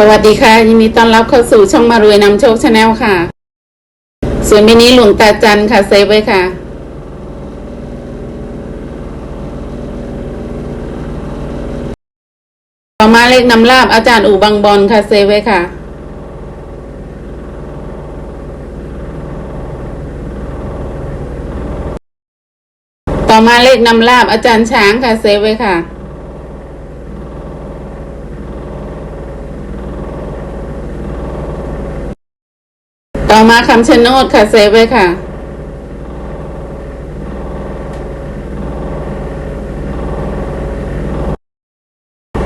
สวัสดีค่ะ ยินดีต้อนรับเข้าสู่ช่องมารวยนำโชคชาแนลค่ะ ส่วนมินี้หลวงตาจันค่ะเซฟไว้ค่ะ ต่อมาเลขนำลาบอาจารย์อู่บางบอลค่ะเซฟไว้ค่ะ ต่อมาเลขนำลาบอาจารย์ช้างค่ะเซฟไว้ค่ะ ต่อมาคำชะโนดค่ะ เซฟไว้ค่ะ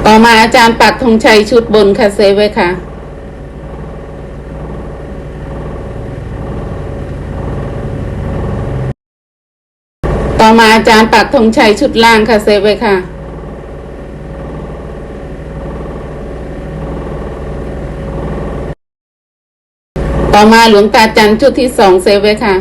ต่อมาอาจารย์ปักธงชัยชุดบนค่ะ เซฟไว้ค่ะ ต่อมาอาจารย์ปักธงชัยชุดล่างค่ะ เซฟไว้ค่ะ ต่อมาหลวงตาจันชุดที่สองเซฟไว้ค่ะ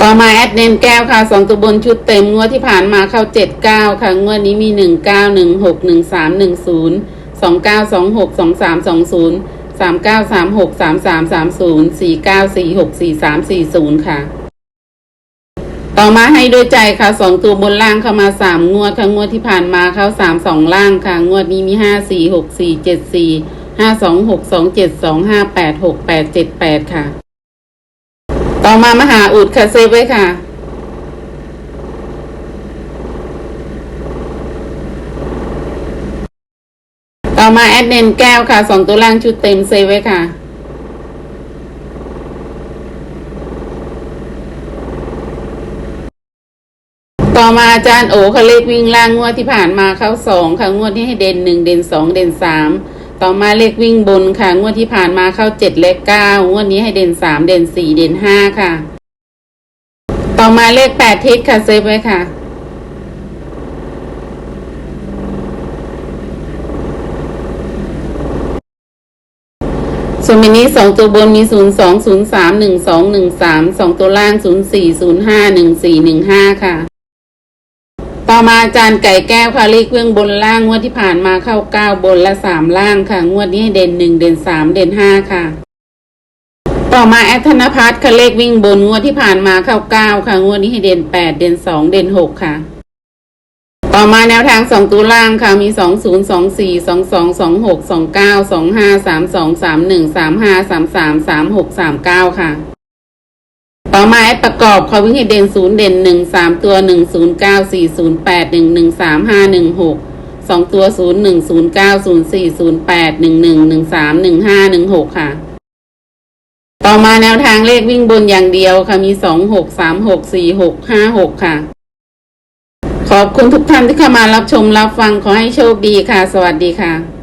ต่อมาแอดเนนแก้วค่ะสองตัวบนชุดเต็มงวดที่ผ่านมาเข้าเจ็ดเก้าค่ะ งวดนี้มีหนึ่งเก้าหนึ่งหกหนึ่งสามหนึ่งศูนย์สองเก้าสองหกสองสามสองศูนย์สามเก้าสามหกสามสามสามศูนย์สี่เก้าสี่หกสี่สามสี่ศูนย์ค่ะ ต่อมาให้ด้วยใจค่ะสองตัวบนล่างเข้ามาสามงวดค่ะงวดที่ผ่านมาเข้าสามสองล่างค่ะ งวดนี้มีห้าสี่หกสี่เจ็ดสี่ห้าสองหกสองเจ็ดสองห้าแปดหกแปดเจ็ดแปดค่ะ ต่อมามหาอุดค่ะเซฟไว้ค่ะต่อมาแอดเนนแก้วค่ะสองตัวล่างชุดเต็มเซฟไว้ค่ะ อมาอาจารย์โอเขาเลขวิ่งล่างงวดที่ผ่านมาเข้าสองค่ะงวดที่ให้เด่นหนึ่งเด่นสองเด่นสามต่อมาเลขวิ่งบนค่ะ งวดที่ผ่านมาเข้าเจ็ดเลขเก้างวดนี้ให้เด่นสามเด่นสี่เด่นห้าค่ะ ต่อมาเลขแปดทิศค่ะเซฟไว้ค่ะส่วนมินี้สองตัวบนมีศูนย์สองศูนย์สามหนึ่งสองหนึ่งสามสองตัวล่างศูนย์สี่ศูนย์ห้าหนึ่งสี่หนึ่งห้าค่ะ ต่อมาอาจารย์ไก่แก้วค่ะเลขเครื่องบนล่างงวดที่ผ่านมาเข้าเก้าบนและสามล่างค่ะ งวดนี้เด่นหนึ่งเด่นสามเด่นห้าค่ะ ต่อมาแอดธนพัฒน์ค่ะเลขวิ่งบนงวดที่ผ่านมาเข้าเก้าค่ะงวดนี้ให้เด่นแปดเด่นสองเด่นหกค่ะ ต่อมาแนวทางสองตัวล่างค่ะมีสองศูนย์สองสี่สองสองสองหกสองเก้าสองห้าสามสองสามหนึ่งสามห้าสามสามสามหกสามเก้าค่ะ ต่อมาแอดประกอบเขาวิ่งให้เด่นศูนย์เด่นหนึ่งสามตัวหนึ่งศูนย์เก้าสี่ศูนย์แปดหนึ่งหนึ่งสามห้าหนึ่งหกสองตัวศูนย์หนึ่งศูนย์เก้าศูนย์สี่ศูนย์แปดหนึ่งหนึ่งหนึ่งสามหนึ่งห้าหนึ่งหกค่ะ ต่อมาแนวทางเลขวิ่งบนอย่างเดียวค่ะมีสองหกสามหกสี่หกห้าหกค่ะ ขอบคุณทุกท่านที่เข้ามารับชมรับฟังขอให้โชคดีค่ะ สวัสดีค่ะ